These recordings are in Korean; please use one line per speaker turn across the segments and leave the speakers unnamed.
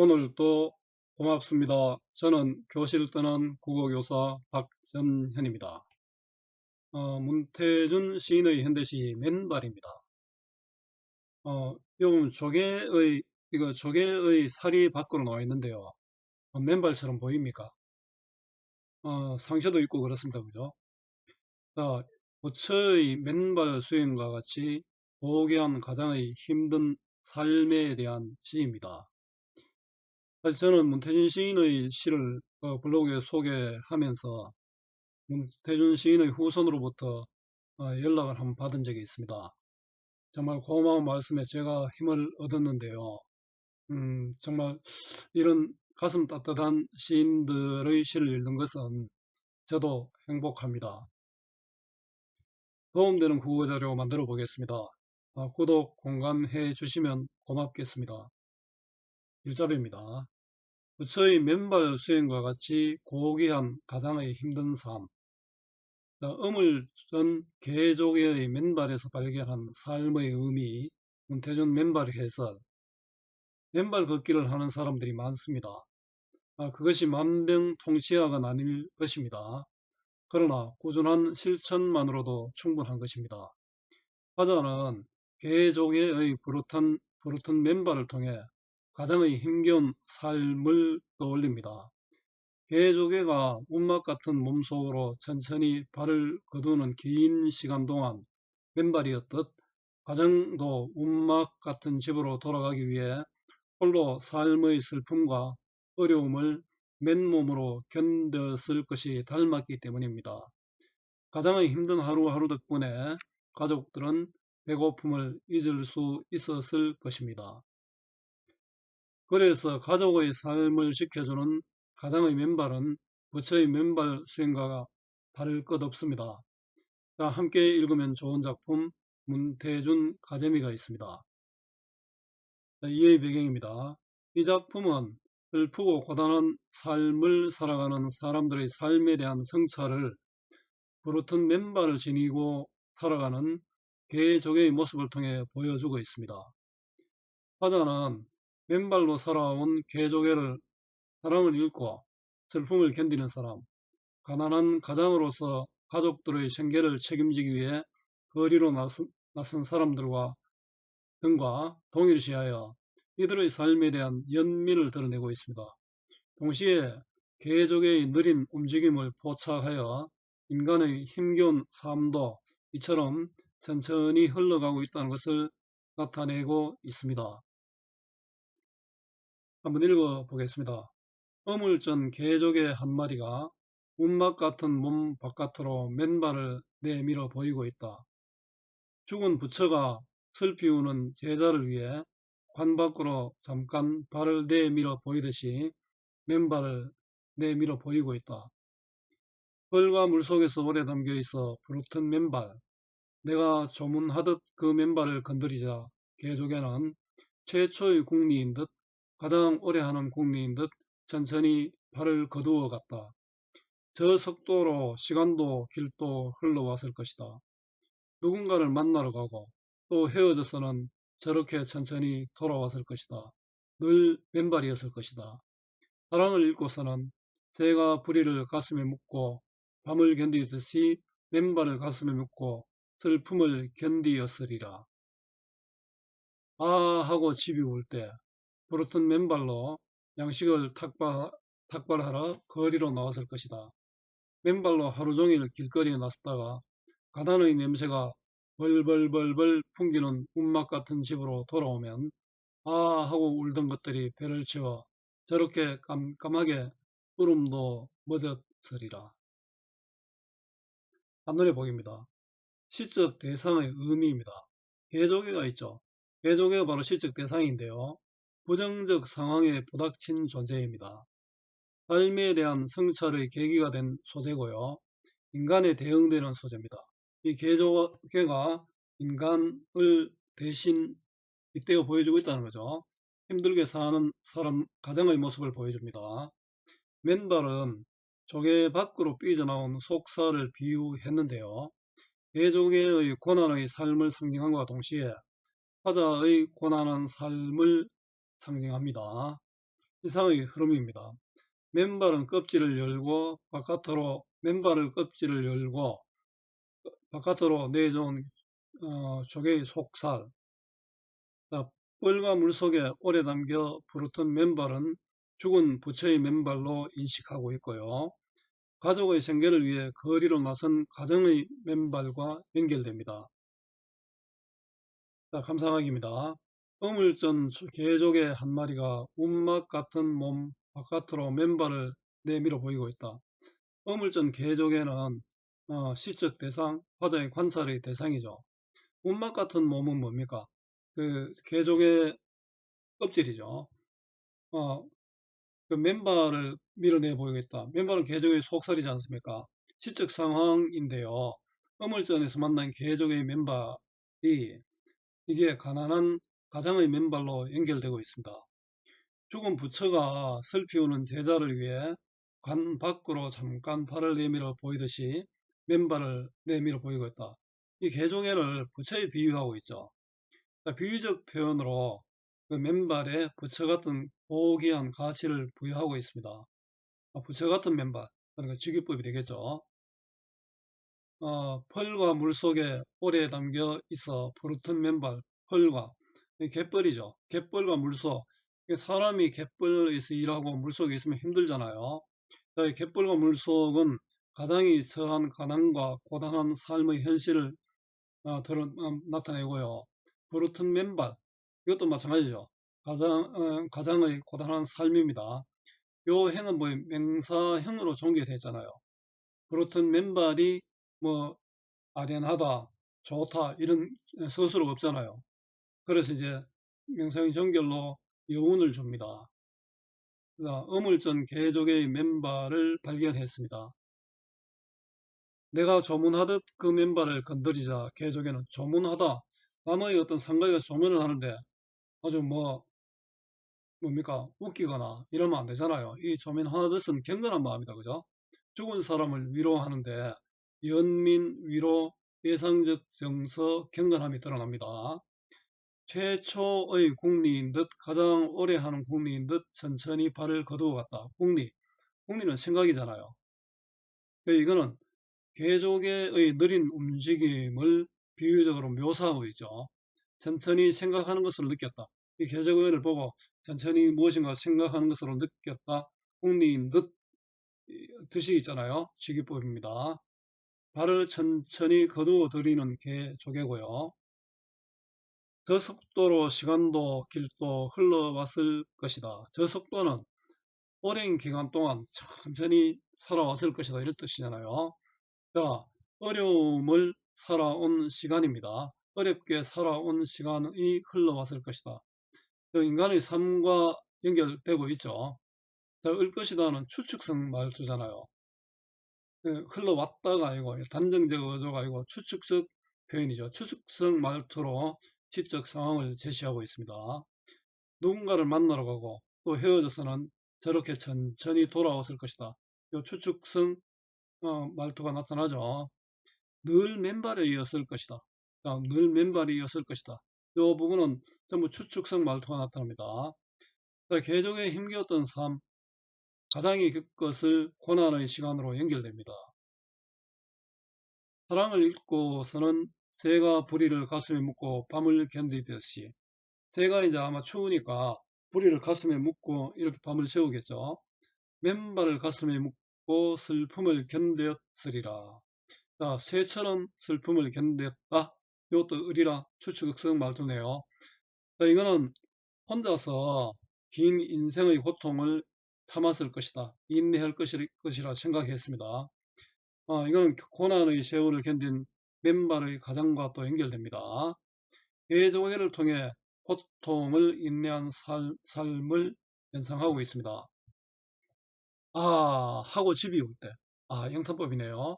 오늘도 고맙습니다. 저는 교실 떠난 국어교사 박전현입니다. 어, 문태준 시인의 현대시 맨발입니다. 어, 요건 조개의, 이거 조개의 살이 밖으로 나와 있는데요. 어, 맨발처럼 보입니까? 어, 상처도 있고 그렇습니다. 그죠? 자, 부처의 맨발 수행과 같이 보게한 가장의 힘든 삶에 대한 시입니다. 저는 문태준 시인의 시를 어, 블로그에 소개하면서 문태준 시인의 후손으로부터 어, 연락을 한번 받은 적이 있습니다. 정말 고마운 말씀에 제가 힘을 얻었는데요. 음, 정말 이런 가슴 따뜻한 시인들의 시를 읽는 것은 저도 행복합니다. 도움되는 국어자료 만들어 보겠습니다. 아, 구독, 공감해 주시면 고맙겠습니다. 일자리입니다. 부처의 맨발 수행과 같이 고귀한 가장의 힘든 삶, 음을 전 개조개의 맨발에서 발견한 삶의 의미, 문태준 맨발 해설, 맨발 걷기를 하는 사람들이 많습니다. 아, 그것이 만병통치약은 아닐 것입니다. 그러나 꾸준한 실천만으로도 충분한 것입니다. 화자는 개조개의 부릇한, 부릇한 맨발을 통해 가장의 힘겨운 삶을 떠올립니다. 개조개가 운막 같은 몸속으로 천천히 발을 거두는 긴 시간 동안 맨발이었듯 가정도 운막 같은 집으로 돌아가기 위해 홀로 삶의 슬픔과 어려움을 맨몸으로 견뎠을 것이 닮았기 때문입니다. 가장의 힘든 하루하루 덕분에 가족들은 배고픔을 잊을 수 있었을 것입니다. 그래서 가족의 삶을 지켜주는 가장의 맨발은 부처의 맨발 수행과 다를 것 없습니다. 자, 함께 읽으면 좋은 작품 문태준 가재미가 있습니다. 이의 배경입니다. 이 작품은 슬프고 고단한 삶을 살아가는 사람들의 삶에 대한 성찰을 부르튼 맨발을 지니고 살아가는 개족의 모습을 통해 보여주고 있습니다. 화자는 맨발로 살아온 개조개를 사랑을 잃고 슬픔을 견디는 사람, 가난한 가장으로서 가족들의 생계를 책임지기 위해 거리로 나선, 나선 사람들과 등과 동일시하여 이들의 삶에 대한 연민을 드러내고 있습니다. 동시에 개족의 느린 움직임을 포착하여 인간의 힘겨운 삶도 이처럼 천천히 흘러가고 있다는 것을 나타내고 있습니다. 한번 읽어 보겠습니다. 어물전 개족의 한 마리가 운막 같은 몸 바깥으로 맨발을 내밀어 보이고 있다. 죽은 부처가 슬피 우는 제자를 위해 관 밖으로 잠깐 발을 내밀어 보이듯이 맨발을 내밀어 보이고 있다. 흙과 물 속에서 오래 담겨 있어 부르튼 맨발. 내가 조문하듯 그 맨발을 건드리자 개족에는 최초의 국리인 듯 가장 오래 하는 국리인 듯 천천히 발을 거두어 갔다. 저 속도로 시간도 길도 흘러왔을 것이다. 누군가를 만나러 가고 또 헤어져서는 저렇게 천천히 돌아왔을 것이다. 늘 맨발이었을 것이다. 사랑을 잃고서는 새가 부리를 가슴에 묻고 밤을 견디듯이 맨발을 가슴에 묻고 슬픔을 견디었으리라. 아 하고 집이 울때 부르튼 맨발로 양식을 탁발, 탁발하러 거리로 나왔을 것이다. 맨발로 하루 종일 길거리에 나섰다가 가난의 냄새가 벌벌벌벌 풍기는 운막 같은 집으로 돌아오면 아 하고 울던 것들이 배를 채워 저렇게 깜깜하게 울음도 멎었으리라. 한눈에 보입니다. 시적 대상의 의미입니다. 개조개가 있죠. 개조개가 바로 시적 대상인데요. 부정적 상황에 부닥친 존재입니다. 삶에 대한 성찰의 계기가 된 소재고요. 인간에 대응되는 소재입니다. 이 개조개가 인간을 대신 빗대어 보여주고 있다는 거죠. 힘들게 사는 사람 가정의 모습을 보여줍니다. 맨발은 조개 밖으로 삐져나온 속살을 비유했는데요. 개조개의 고난의 삶을 상징함과 동시에 화자의 고난한 삶을 상징합니다. 이상의 흐름입니다. 맨발은 껍질을 열고 바깥으로 맨발을 껍질을 열고 바깥으로 내놓은 어, 조개의 속살 자, 뻘과 물 속에 오래 담겨 부르던 맨발은 죽은 부처의 맨발로 인식하고 있고요. 가족의 생계를 위해 거리로 나선 가정의 맨발과 연결됩니다. 자, 감상하기입니다. 어물전 개족의 한 마리가 운막 같은 몸 바깥으로 맨발을 내밀어 보이고 있다. 어물전 개족에는 어, 시적 대상, 화자의 관찰의 대상이죠. 운막 같은 몸은 뭡니까? 그 개족의 껍질이죠. 어, 그 맨발을 밀어내 보이겠다. 맨발은 개족의 속살이지 않습니까? 시적 상황인데요. 어물전에서 만난 개족의 맨발이 이게 가난한 가장의 맨발로 연결되고 있습니다. 죽은 부처가 슬피우는 제자를 위해 관 밖으로 잠깐 팔을 내밀어 보이듯이 맨발을 내밀어 보이고 있다. 이 개종회를 부처에 비유하고 있죠. 비유적 표현으로 그 맨발에 부처 같은 고귀한 가치를 부여하고 있습니다. 아, 부처 같은 맨발, 그러니까 직유법이 되겠죠. 어, 펄과 물 속에 오래 담겨 있어 푸릇한 맨발, 펄과 갯벌이죠. 갯벌과 물속. 사람이 갯벌에서 일하고 물속에 있으면 힘들잖아요. 갯벌과 물속은 가당이 처한 가난과 고단한 삶의 현실을 어, 드러, 어, 나타내고요. 부르튼 맨발 이것도 마찬가지죠. 가장, 어, 가장의 고단한 삶입니다. 요 행은 뭐 맹사형으로 종결했잖아요. 부르튼 맨발이 뭐 아련하다, 좋다 이런 서술어 없잖아요. 그래서 이제 명상의 정결로 여운을 줍니다. 어물전 개족의 맨발을 발견했습니다. 내가 조문하듯 그 맨발을 건드리자 개족에는 조문하다 남의 어떤 상가가 조문을 하는데 아주 뭐 뭡니까 웃기거나 이러면 안 되잖아요. 이 조문하듯은 경건한 마음이다 그죠? 죽은 사람을 위로하는데 연민 위로 예상적 정서 경건함이 드러납니다. 최초의 국리인 듯 가장 오래 하는 국리인 듯 천천히 발을 거두어 갔다. 국리. 국리는 생각이잖아요. 이거는 개족의 느린 움직임을 비유적으로 묘사하고 있죠. 천천히 생각하는 것을 느꼈다. 이 개족의를 보고 천천히 무엇인가 생각하는 것으로 느꼈다. 국리인 듯 뜻이 있잖아요. 직위법입니다. 발을 천천히 거두어 들이는 개조개고요. 저 속도로 시간도 길도 흘러왔을 것이다. 저 속도는 오랜 기간 동안 천천히 살아왔을 것이다. 이런 뜻이잖아요. 자, 어려움을 살아온 시간입니다. 어렵게 살아온 시간이 흘러왔을 것이다. 인간의 삶과 연결되고 있죠. 자, 을 것이다는 추측성 말투잖아요. 그 흘러왔다가 아니고 단정적 어조가 아니고 추측적 표현이죠. 추측성 말투로 시적 상황을 제시하고 있습니다. 누군가를 만나러 가고 또 헤어져서는 저렇게 천천히 돌아왔을 것이다. 이 추측성 어, 말투가 나타나죠. 늘 맨발에 이었을 것이다. 자, 늘 맨발에 이었을 것이다. 이 부분은 전부 추측성 말투가 나타납니다. 자, 개종에 힘겨웠던 삶, 가장이 겪것을 고난의 시간으로 연결됩니다. 사랑을 읽고서는 새가 부리를 가슴에 묻고 밤을 견디듯이 새가 이제 아마 추우니까 부리를 가슴에 묻고 이렇게 밤을 재우겠죠. 맨발을 가슴에 묻고 슬픔을 견뎠으리라. 자, 새처럼 슬픔을 견뎠다. 이것도 의리라 추측성 말투네요. 자, 이거는 혼자서 긴 인생의 고통을 참았을 것이다. 인내할 것이라 생각했습니다. 어, 이거는 고난의 세월을 견딘 맨발의 가장과 또 연결됩니다. 예조회를 통해 고통을 인내한 살, 삶을 연상하고 있습니다. 아 하고 집이 올 때. 아 영탄법이네요.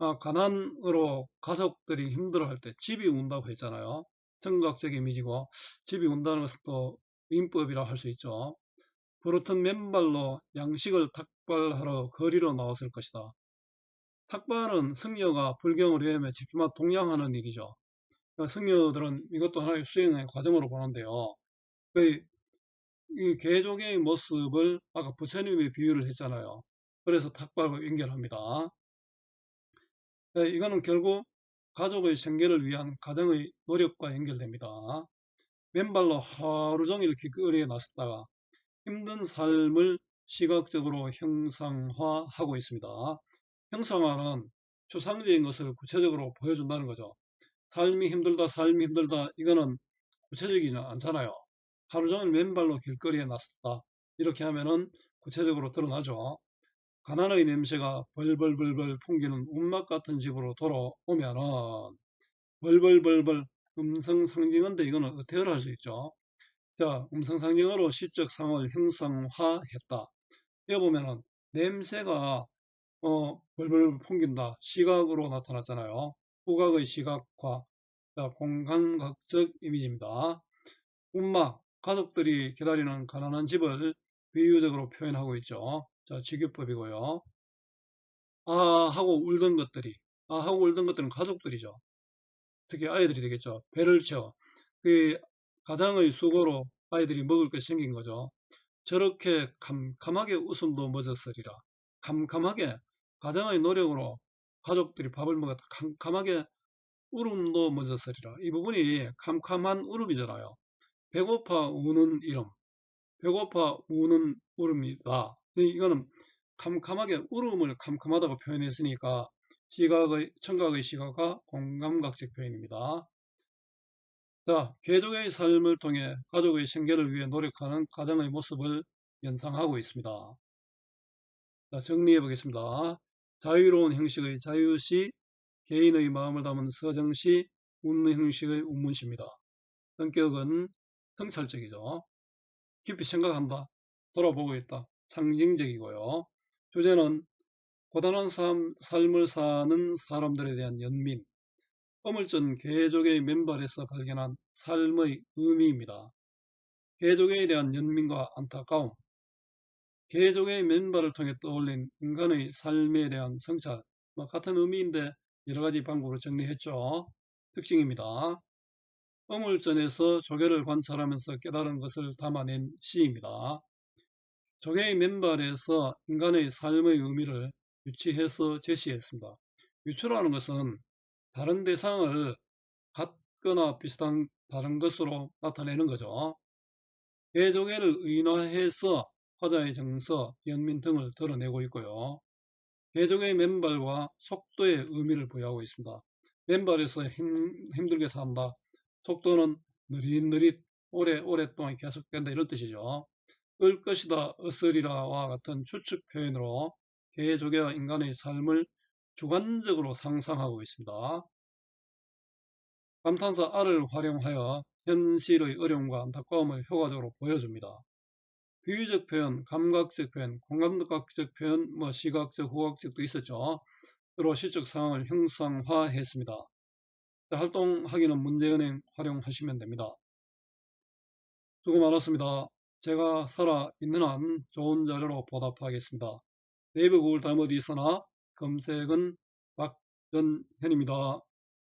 아, 가난으로 가족들이 힘들어할 때 집이 운다고 했잖아요. 청각적 이미지고 집이 운다는 것은 또 인법이라 할 수 있죠. 부르튼 맨발로 양식을 탁발하러 거리로 나왔을 것이다. 탁발은 승려가 불경을 위하며 집집마 동양하는 일이죠. 그러니까 승려들은 이것도 하나의 수행의 과정으로 보는데요. 이 개조개의 모습을 아까 부처님의 비유를 했잖아요. 그래서 탁발과 연결합니다. 네, 이거는 결국 가족의 생계를 위한 가정의 노력과 연결됩니다. 맨발로 하루 종일 길거리에 나섰다가 힘든 삶을 시각적으로 형상화하고 있습니다. 형상화는 추상적인 것을 구체적으로 보여준다는 거죠. 삶이 힘들다, 삶이 힘들다, 이거는 구체적이지 않잖아요. 하루 종일 맨발로 길거리에 나섰다. 이렇게 하면은 구체적으로 드러나죠. 가난의 냄새가 벌벌벌벌 풍기는 운막 같은 집으로 돌아오면은 벌벌벌벌 음성 상징인데 이거는 어떻게 할수 있죠? 자, 음성 상징어로 시적 상을 형성화했다. 여기 보면은 냄새가 어, 벌벌 풍긴다. 시각으로 나타났잖아요. 후각의 시각화. 자, 공간각적 이미지입니다. 운막, 가족들이 기다리는 가난한 집을 비유적으로 표현하고 있죠. 자, 직유법이고요. 아 하고 울던 것들이, 아 하고 울던 것들은 가족들이죠. 특히 아이들이 되겠죠. 배를 채워. 그 가장의 수고로 아이들이 먹을 것이 생긴 거죠. 저렇게 캄캄하게 웃음도 멎었으리라. 캄캄하게 가장의 노력으로 가족들이 밥을 먹었다. 캄캄하게 울음도 멎었으리라. 이 부분이 캄캄한 울음이잖아요. 배고파 우는 이름. 배고파 우는 울음이다. 이거는 캄캄하게 울음을 캄캄하다고 표현했으니까 시각의 청각의 시각과 공감각적 표현입니다. 자, 개족의 삶을 통해 가족의 생계를 위해 노력하는 가정의 모습을 연상하고 있습니다. 자, 정리해 보겠습니다. 자유로운 형식의 자유시, 개인의 마음을 담은 서정시, 웃는 형식의 운문시입니다. 성격은 성찰적이죠. 깊이 생각한다, 돌아보고 있다, 상징적이고요. 주제는 고단한 삶, 삶을 사는 사람들에 대한 연민, 어물전 개족의 맨발에서 발견한 삶의 의미입니다. 개족에 대한 연민과 안타까움, 개족의 맨발을 통해 떠올린 인간의 삶에 대한 성찰, 뭐 같은 의미인데 여러가지 방법으로 정리했죠. 특징입니다. 어물전에서 조개를 관찰하면서 깨달은 것을 담아낸 시입니다. 조개의 맨발에서 인간의 삶의 의미를 유치해서 제시했습니다. 유추라는 것은 다른 대상을 같거나 비슷한 다른 것으로 나타내는 거죠. 개조개를 의인화해서 화자의 정서, 연민 등을 드러내고 있고요. 개조개의 맨발과 속도의 의미를 부여하고 있습니다. 맨발에서 힘, 힘들게 산다. 속도는 느릿느릿 오래 오랫동안 계속된다 이런 뜻이죠. 을 것이다, 어으리라와 같은 추측 표현으로 개조개와 인간의 삶을 주관적으로 상상하고 있습니다. 감탄사 R을 활용하여 현실의 어려움과 안타까움을 효과적으로 보여줍니다. 비유적 표현, 감각적 표현, 공감각적 표현, 뭐 시각적, 후각적도 있었죠. 으로 실적 상황을 형상화했습니다. 활동하기는 문제은행 활용하시면 됩니다. 수고 많았습니다. 제가 살아 있는 한 좋은 자료로 보답하겠습니다. 네이버 구글 다음 어디 있으나 검색은 박전현입니다.